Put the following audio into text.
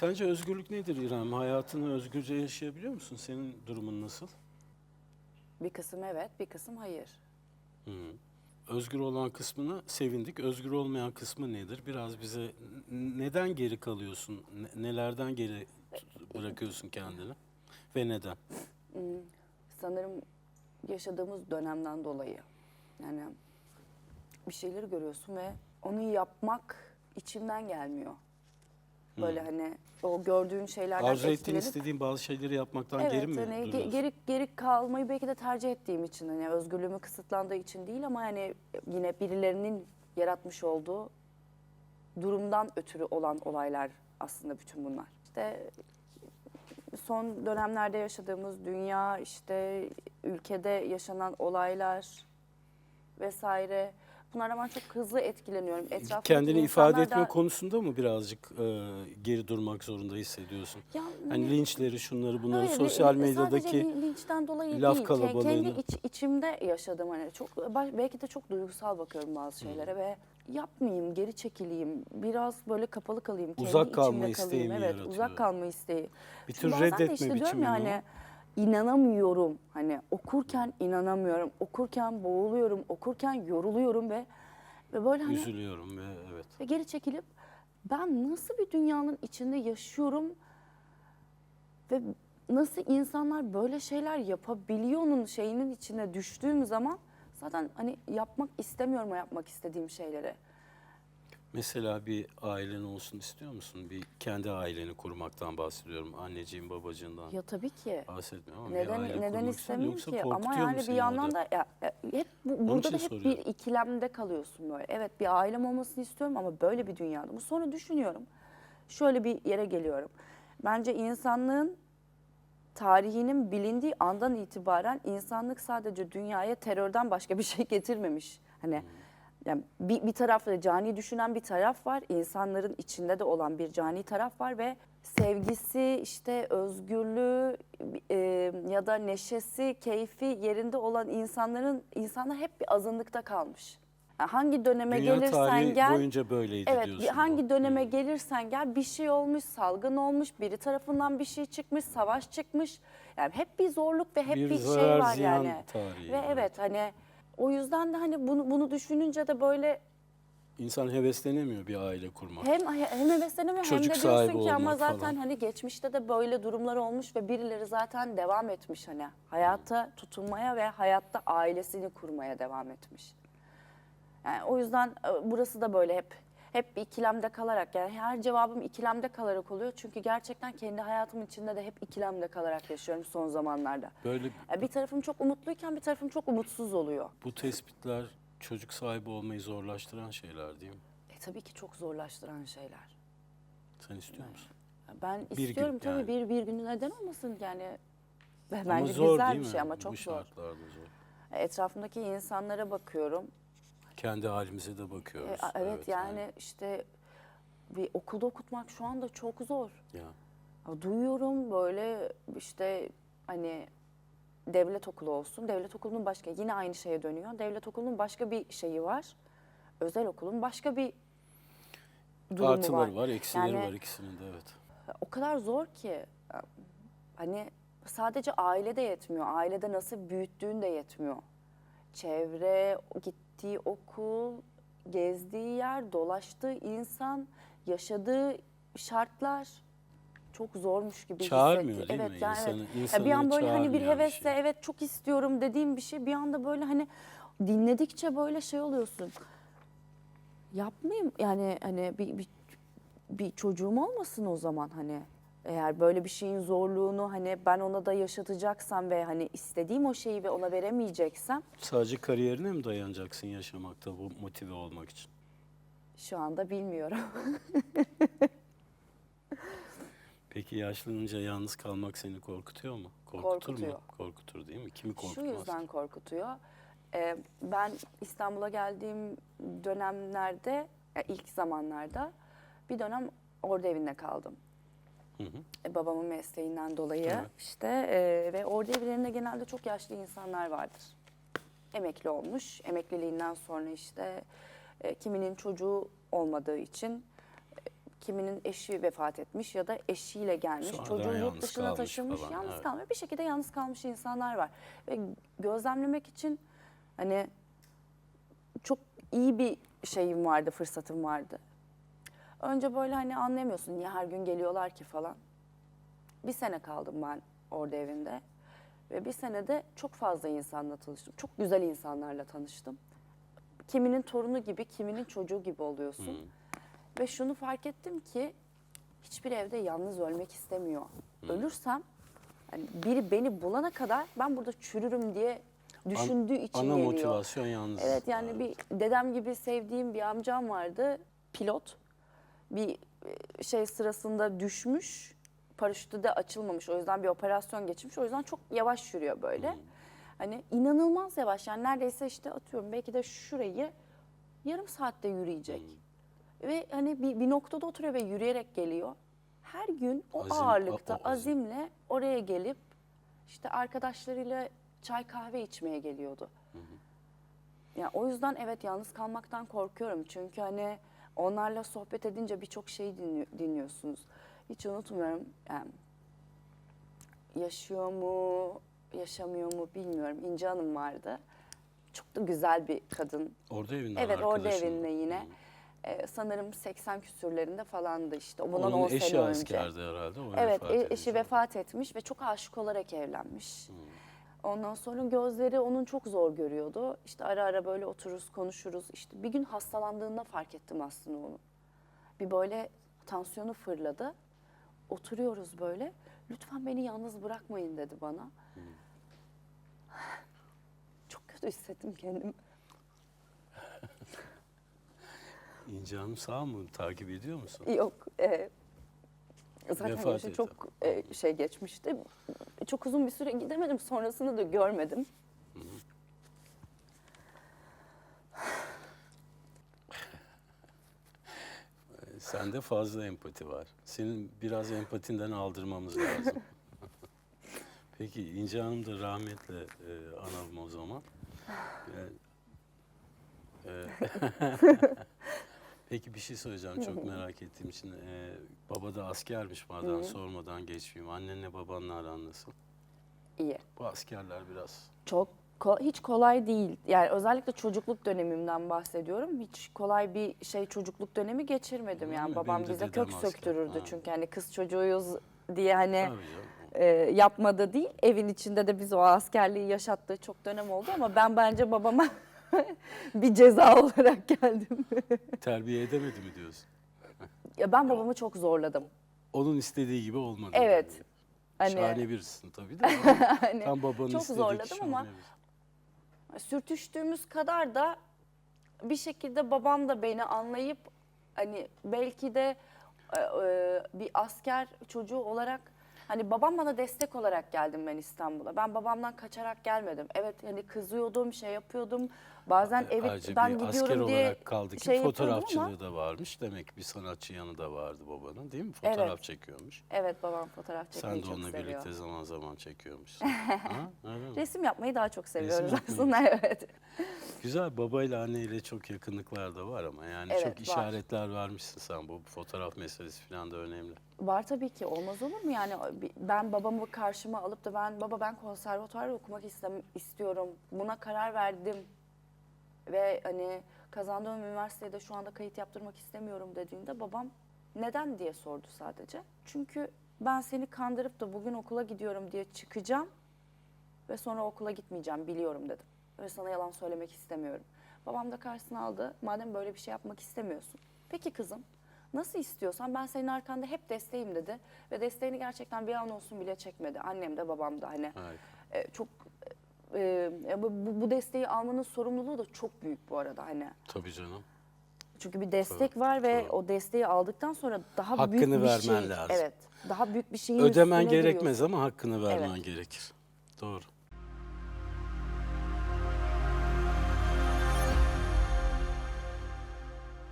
Sence özgürlük nedir İrem? Hayatını özgürce yaşayabiliyor musun? Senin durumun nasıl? Bir kısım evet, bir kısım hayır. Hı. Özgür olan kısmını sevindik. Özgür olmayan kısmı nedir? Biraz bize n- neden geri kalıyorsun? Ne- nelerden geri bırakıyorsun kendini? Ve neden? Hmm, Sanırım yaşadığımız dönemden dolayı. Yani bir şeyleri görüyorsun ve onu yapmak içimden gelmiyor. Böyle hani o gördüğün şeylerden Arzu ettiğin, etkilenip istediğin bazı şeyleri yapmaktan geri mi hani ge- duruyorsun? geri geri kalmayı belki de tercih ettiğim için hani özgürlüğümü kısıtlandığı için değil ama hani yine birilerinin yaratmış olduğu durumdan ötürü olan olaylar aslında bütün bunlar. İşte son dönemlerde yaşadığımız dünya, işte ülkede yaşanan olaylar vesaire bunlardan ben çok hızlı etkileniyorum. Etrafımdaki Kendini ifade etme da- konusunda mı birazcık e, geri durmak zorunda hissediyorsun? Ya Hani linçleri, şunları, bunları, Hayır, sosyal medyadaki linçten dolayı laf değil. Kalabalığını- Kendi iç- içimde yaşadım hani çok belki de çok duygusal bakıyorum bazı Hmm. şeylere ve yapmayayım, geri çekileyim, biraz böyle kapalı kalayım, kendi Uzak kalma içimde isteği kalayım. mi Evet, yaratıyor? uzak kalma isteği. bir tür reddetme işte biçimi ya mi hani inanamıyorum. Hani okurken inanamıyorum, okurken boğuluyorum, okurken yoruluyorum ve ve böyle hani Üzülüyorum ve evet. ve geri çekilip ben nasıl bir dünyanın içinde yaşıyorum ve nasıl insanlar böyle şeyler yapabiliyor'nun şeyinin içine düştüğüm zaman zaten hani yapmak istemiyorum o yapmak istediğim şeyleri. Mesela bir ailen olsun istiyor musun? Bir kendi aileni kurmaktan bahsediyorum. Anneciğin, babacığından Ya tabii ki. bahsetmiyorum ama bir Neden aile neden kurmak istiyor istemeyeyim Yoksa ki? Ama korkutuyor mu yani bir seni yandan da? da ya, ya hep bu, burada için da hep soruyorum. bir ikilemde kalıyorsun böyle. Evet bir ailem olmasını istiyorum ama böyle bir dünyada mı? Sonra düşünüyorum. Şöyle bir yere geliyorum. Bence insanlığın tarihinin bilindiği andan itibaren insanlık sadece dünyaya terörden başka bir şey getirmemiş. Hani yani bir, bir tarafta cani düşünen bir taraf var. insanların içinde de olan bir cani taraf var ve sevgisi, işte özgürlüğü e, ya da neşesi, keyfi yerinde olan insanların insanlar hep bir azınlıkta kalmış. Yani hangi döneme Dünya gelirsen gel boyunca böyleydi Evet, diyorsun. hangi bu. döneme Hı. gelirsen gel bir şey olmuş, salgın olmuş, biri tarafından bir şey çıkmış, savaş çıkmış. Yani hep bir zorluk ve hep Bir bir, şey var yani. tarihi, Ve evet. evet hani o yüzden de hani bunu bunu düşününce de böyle İnsan heveslenemiyor bir aile kurmak. hem hem heveslenemiyor hem de Çocuk sahibi diyorsun ki ama olmak zaten falan. hani geçmişte de böyle durumlar olmuş ve birileri zaten devam etmiş hani hayata tutunmaya ve hayatta ailesini kurmaya devam etmiş. Yani o yüzden e, burası da böyle hep hep bir ikilemde kalarak yani her cevabım ikilemde kalarak oluyor. Çünkü gerçekten kendi hayatımın içinde de hep ikilemde kalarak yaşıyorum son zamanlarda. Böyle Yani bir tarafım çok umutluyken bir tarafım çok umutsuz oluyor. bu tespitler çocuk sahibi olmayı zorlaştıran şeyler değil mi? E tabii ki çok zorlaştıran şeyler. Sen istiyor musun? Ben gün istiyorum tabii yani. bir bir günü neden olmasın yani. Ama Bence zor güzel bir mi? şey ama çok Bu zor. zor. Etrafımdaki insanlara bakıyorum. Kendi halimize de E, bakıyoruz. a- evet, yani işte bir okulda okutmak şu anda çok zor. Ya. Ya Duyuyorum böyle işte hani devlet okulu olsun. Devlet okulunun başka yine aynı şeye dönüyor. Devlet okulunun başka bir şeyi var. Özel okulun başka bir durumu Artıları var. var, eksileri Yani- var ikisinin de evet. O kadar zor ki hani sadece ailede yetmiyor. Ailede nasıl büyüttüğün de yetmiyor. Çevre, gittiği okul, gezdiği yer, dolaştığı insan, yaşadığı şartlar çok zormuş gibi Çağırmıyor hissetti. değil mi? evet, yani İnsanı- evet. İnsanı bir an böyle hani bir hevesle şey. evet çok istiyorum dediğim bir şey bir anda böyle hani dinledikçe böyle şey oluyorsun. Yapmayayım yani hani bir, bir bir çocuğum olmasın o zaman hani eğer böyle bir şeyin zorluğunu hani ben ona da yaşatacaksam ve hani istediğim o şeyi ve ona veremeyeceksem Sadece kariyerine mi dayanacaksın yaşamakta bu motive olmak için? şu anda bilmiyorum. Peki yaşlanınca yalnız kalmak seni korkutuyor mu? Korkutur Korkutuyor. mu? Korkutur değil mi? Kimi Şu korkutmaz? yüzden korkutuyor. Ee, ben İstanbul'a geldiğim dönemlerde, ya ilk zamanlarda bir dönem orada evinde kaldım. Hı hı. E, babamın mesleğinden dolayı Evet. işte e, ve orada evlerinde genelde çok yaşlı insanlar vardır. Emekli olmuş, emekliliğinden sonra işte e, kiminin çocuğu olmadığı için e, Kiminin eşi vefat etmiş ya da eşiyle gelmiş. Sonradan Çocuğu yurt dışına taşınmış. falan, yalnız evet. kalmış. Bir şekilde yalnız kalmış insanlar var. Ve gözlemlemek için hani çok iyi bir şeyim vardı, fırsatım vardı. Önce böyle hani anlayamıyorsun niye her gün geliyorlar ki falan. Bir sene kaldım ben orada evinde. Ve bir senede çok fazla insanla tanıştım. Çok güzel insanlarla tanıştım. Kiminin torunu gibi, kiminin çocuğu gibi oluyorsun. Ve şunu fark ettim ki hiçbir evde yalnız ölmek istemiyor. Ölürsem hani biri beni bulana kadar ben burada çürürüm diye düşündüğü için Ana geliyor. motivasyon yalnız. Evet yani bir dedem gibi sevdiğim bir amcam vardı. Pilot. Bir e, şey sırasında düşmüş. Paraşütü de açılmamış. O yüzden bir operasyon geçirmiş. O yüzden çok yavaş yürüyor böyle. Hani inanılmaz yavaş. Yani neredeyse işte atıyorum belki de şurayı yarım saatte yürüyecek. Ve hani bir, bir noktada oturuyor ve yürüyerek geliyor. Her gün o Azim, ağırlıkta o- o azim. azimle oraya gelip işte arkadaşlarıyla çay kahve içmeye geliyordu. Ya o yüzden evet yalnız kalmaktan korkuyorum. Çünkü hani onlarla sohbet edince birçok şeyi dinli- dinliyorsunuz. Hiç unutmuyorum. Yani yaşıyor mu, yaşamıyor mu bilmiyorum. İnce Hanım vardı. Çok da güzel bir kadın. Orada evinden Evet orada evinde yine. Ee, sanırım 80 küsürlerinde falandı işte. O Bundan Onun 10 eşi sene önce. askerdi herhalde. O Evet vefat e- edince. eşi vefat etmiş ve çok aşık olarak evlenmiş. Ondan sonra gözleri onun çok zor görüyordu. İşte ara ara böyle otururuz konuşuruz. İşte bir gün hastalandığında fark ettim aslında onu. Bir böyle tansiyonu fırladı. Oturuyoruz böyle. Lütfen beni yalnız bırakmayın dedi bana. Çok kötü hissettim kendimi. İnce Hanım sağ mı? Takip ediyor musun? Yok. e, zaten Vefat yaşı etti. çok e, şey geçmişti. Çok uzun bir süre gidemedim. Sonrasını da görmedim. Sende fazla empati var. Senin biraz empatinden aldırmamız lazım. Peki İnce Hanım da rahmetle e, analım o zaman. E, e, Peki bir şey söyleyeceğim çok merak ettiğim için. E, baba da askermiş madem sormadan geçmeyeyim. Annenle babanla aran nasıl? İyi. Bu askerler biraz Çok ko- hiç kolay değil. Yani özellikle çocukluk dönemimden bahsediyorum. Hiç kolay bir şey çocukluk dönemi geçirmedim. Öyle Yani mi? babam Benim de bize dedem kök asker. söktürürdü Ha. çünkü hani kız çocuğuyuz diye hani Tabii canım. e, yapmadı değil. Evin içinde de biz o askerliği yaşattığı çok dönem oldu ama ben bence babama bir ceza olarak geldim. Terbiye edemedi mi diyorsun? ya ben babamı çok zorladım. Onun istediği gibi olmadı. Evet. yani. Hani Şahane birisin tabii de. Hani Tam babanın çok zorladım ama sürtüştüğümüz kadar da bir şekilde babam da beni anlayıp hani belki de e, e, bir asker çocuğu olarak hani babam bana destek olarak geldim ben İstanbul'a. Ben babamdan kaçarak gelmedim. Evet hani kızıyordum, şey yapıyordum. Bazen evden bir asker gidiyorum diye olarak kaldı ki şey fotoğrafçılığı ama- da varmış. Demek bir sanatçı yanı da vardı babanın değil mi? Fotoğraf Evet. çekiyormuş. Evet babam fotoğraf Sen çekmeyi de çok onunla seviyor. birlikte zaman zaman çekiyormuşsun. ha? Resim yapmayı daha çok seviyoruz aslında evet. Güzel babayla anneyle çok yakınlıklar da var ama yani Evet, çok var. işaretler vermişsin sen. Bu fotoğraf meselesi falan da önemli. Var tabii ki olmaz olur mu yani ben babamı karşıma alıp da ben baba ben konservatuvar okumak istem istiyorum buna karar verdim ve hani kazandığım üniversitede şu anda kayıt yaptırmak istemiyorum dediğinde babam neden diye sordu sadece. Çünkü ben seni kandırıp da bugün okula gidiyorum diye çıkacağım ve sonra okula gitmeyeceğim biliyorum dedim. Ve sana yalan söylemek istemiyorum. Babam da karşısına aldı. Madem böyle bir şey yapmak istemiyorsun. Peki kızım nasıl istiyorsan ben senin arkanda hep desteğim dedi. Ve desteğini gerçekten bir an olsun bile çekmedi. Annem de babam da hani Harika. e, çok e, bu, bu- desteği almanın sorumluluğu da çok büyük bu arada hani. Tabii canım. Çünkü bir destek var ve tabii. o desteği aldıktan sonra daha Hakkını büyük bir vermen şey. lazım. Evet. Daha büyük bir şeyin Ödemen üstüne gerekmez giriyorsun. ama hakkını vermen Evet. gerekir. Doğru.